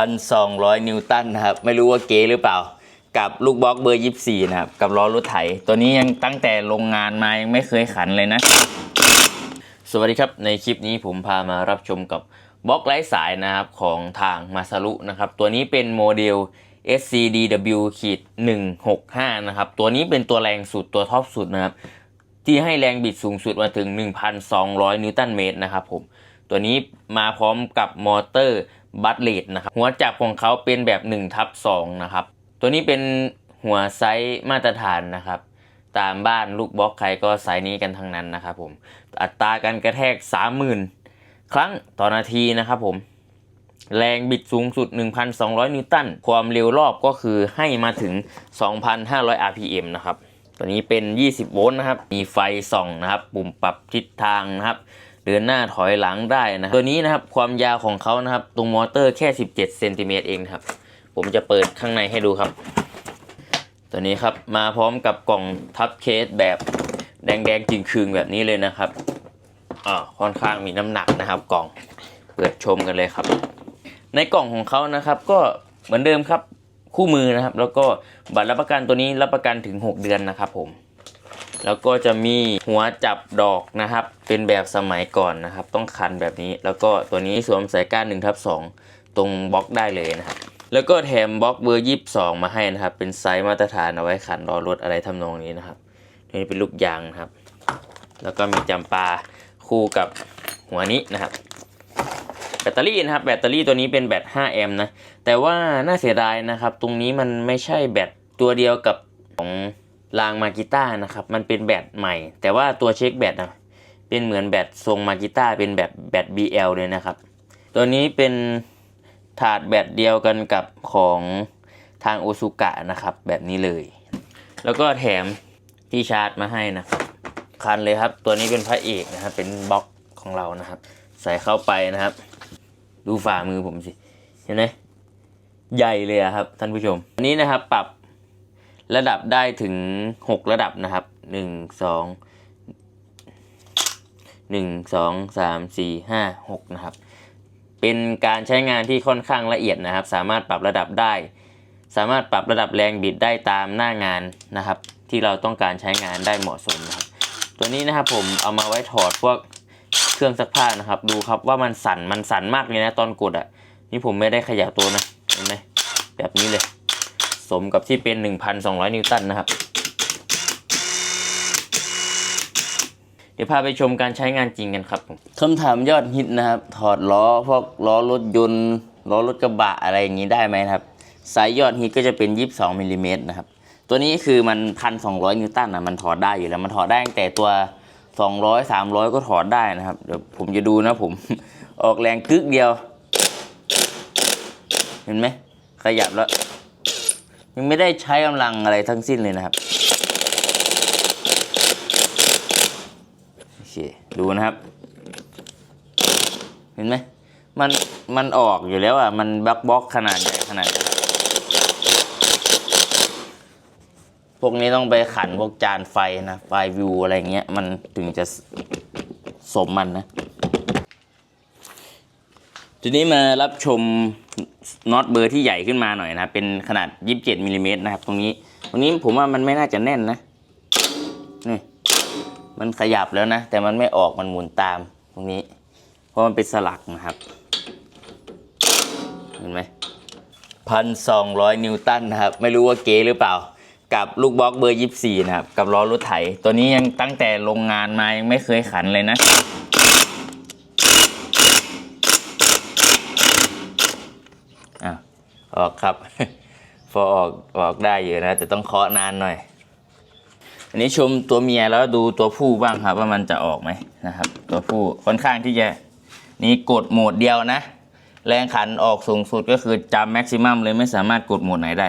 พันสองร้อยนิวตันนะครับ ไม่รู้ว่าเก๋หรือเปล่า กับลูกบล็อกเบอร์ยี่สี่นะครับ กับล้อรถไถ ตัวนี้ยังตั้งแต่โรงงานมายังไม่เคยขันเลยนะ สวัสดีครับ ในคลิปนี้ผมพามารับชมกับบล็อกไร้สายนะครับของทางมาซารุนะครับ ตัวนี้เป็นโมเดล SCDW ขีด165 นะครับ ตัวนี้เป็นตัวแรงสุดตัวท็อปสุดนะครับ ที่ให้แรงบิดสูงสุดมาถึง 1,200 นิวตันเมตรนะครับผม ตัวนี้มาพร้อมกับมอเตอร์ บัตเลดนะครับหัวจับของเขาเป็นแบบ1ทับ2นะครับตัวนี้เป็นหัวไซส์มาตรฐานนะครับ ตามบ้านลูกบล็อกใครก็ไซส์นี้กันทั้งนั้นนะครับผมอัตราการกระแทก 30,000 ครั้งต่อนาทีนะครับผมแรงบิดสูงสุด 1,200 นิวตัน ความเร็วรอบก็คือให้มาถึง 2,500 rpm นะครับ ตัวนี้เป็น 20 โวลต์นะครับ มีไฟส่องนะครับ ปุ่มปรับทิศทางนะครับ เดินหน้าถอยหลังได้นะครับตัวนี้นะครับความยาวของเขานะครับ ตรงมอเตอร์แค่ 17เซนติเมตรเองครับ ผมจะเปิดข้างในให้ดูครับ ตัวนี้ครับมาพร้อมกับกล่องทับเคสแบบแดงๆจริงคืงแบบนี้เลยนะครับอ่าค่อนข้างมีน้ำหนักนะครับกล่องเปิดชมกันเลยครับ ในกล่องของเขานะครับ ก็เหมือนเดิมครับคู่มือนะครับ แล้วก็บัตรรับประกันตัวนี้รับประกันถึง 6 เดือนนะครับผม แล้วก็จะมีหัวจับดอกนะครับ เป็นแบบสมัยก่อนนะครับ ต้องคันแบบนี้ แล้วก็ตัวนี้สวมสายก้าน1ทับ2ตรงบล็อกได้เลยนะครับ แล้วก็แถมบล็อกเบอร์ยีสองมาให้นะครับ เป็นไซส์มาตรฐานเอาไว้ขันล้อรถอะไรทำนองนี้นะครับนี้เป็นลูกยางนะครับ แล้วก็มีจำปาคู่กับหัวนี้นะครับแบตเตอรี่นะครับแบตเตอรี่ตัวนี้เป็นแบต 5 แอมป์นะ แต่ว่าน่าเสียดายนะครับ ตรงนี้มันไม่ใช่แบตตัวเดียวกับของ รางมากิต้านะครับ มันเป็นแบตใหม่ แต่ว่าตัวเช็คแบตนะเป็นเหมือนแบตทรงมากิต้าเป็นแบบแบต BL เลยนะครับ ตัวนี้เป็นถาดแบตเดียวกันกับของทางโอซุกะนะครับ แบบนี้เลย แล้วก็แถมที่ชาร์จมาให้นะครับคันเลยครับ ตัวนี้เป็นพระเอกนะครับ เป็นบล็อกของเรานะครับ ใส่เข้าไปนะครับ ดูฝ่ามือผมสิ เห็นไหมใหญ่เลยอะครับท่านผู้ชมอันนี้นะครับปรับ ระดับได้ถึง 6 ระดับนะครับ 1 2 1 2 3 4 5 6 นะครับ เป็นการใช้งานที่ค่อนข้างละเอียดนะครับ สามารถปรับระดับได้ สามารถปรับระดับแรงบิดได้ตามหน้างานนะครับ ที่เราต้องการใช้งานได้เหมาะสมนะครับ ตัวนี้นะครับผมเอามาไว้ถอดพวกเครื่องซักผ้านะครับ ดูครับว่ามันสั่นมันสั่นมากเลยนะตอนกดอะนี่ผมไม่ได้ขยับตัวนะเห็นไหมแบบนี้เลย สมกับที่เป็น 1,200 นิวตันนะครับ เดี๋ยวพาไปชมการใช้งานจริงกันครับคำถามยอดฮิตนะครับ ถอดล้อพวกล้อรถยนต์ล้อรถกระบะอะไรอย่างนี้ได้ไหมครับส์ยยอดฮิตก็จะเป็น 22มิลลิเมตรนะครับ ตัวนี้คือมัน 1,200 นิวตันนะมันถอดได้อยู่แล้ว มันถอดได้ตั้งแต่ตัว 200 300 ก็ถอดได้นะครับ เดี๋ยวผมจะดูนะผมออกแรงกึกเดียว เห็นไหมขยับแล้ว ยังไม่ได้ใช้กำลังอะไรทั้งสิ้นเลยนะครับโอเคดูนะครับ เห็นไหมมันมันออกอยู่แล้วอะมันบล็อกบล็อกขนาดใหญ่ขนาดพวกนี้ต้องไปขันพวกจานไฟนะไฟวิวอะไรเงี้ยมันถึงจะสมมันนะทีนี้มารับชม น็อตเบอร์ที่ใหญ่ขึ้นมาหน่อยนะครับเป็นขนาด 27มิลลิเมตรนะครับ ตรงนี้ตรงนี้ผมว่ามันไม่น่าจะแน่นนะนี่มันขยับแล้วนะ แต่มันไม่ออกมันหมุนตามตรงนี้ เพราะมันเป็นสลักนะครับ เห็นไหมพันสองร้อยนิวตันนะครับ ไม่รู้ว่าเก๋หรือเปล่า กับลูกบล็อกเบอร์ยี่สี่นะครับ กับล้อรถไถ ตัวนี้ยังตั้งแต่โรงงานมายังไม่เคยขันเลยนะ ออกครับพอออกออกได้อยู่นะแต่ต้องเคาะนานหน่อย อันนี้ชมตัวเมียแล้วดูตัวผู้บ้างครับ ว่ามันจะออกไหมนะครับ ตัวผู้ค่อนข้างที่จะนี่กดโหมดเดียวนะ แรงขันออกสูงสุดก็คือจำแม็กซิมัมเลยไม่สามารถกดโหมดไหนได้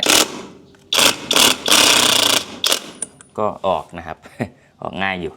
ก็ออกนะครับ ออกง่ายอยู่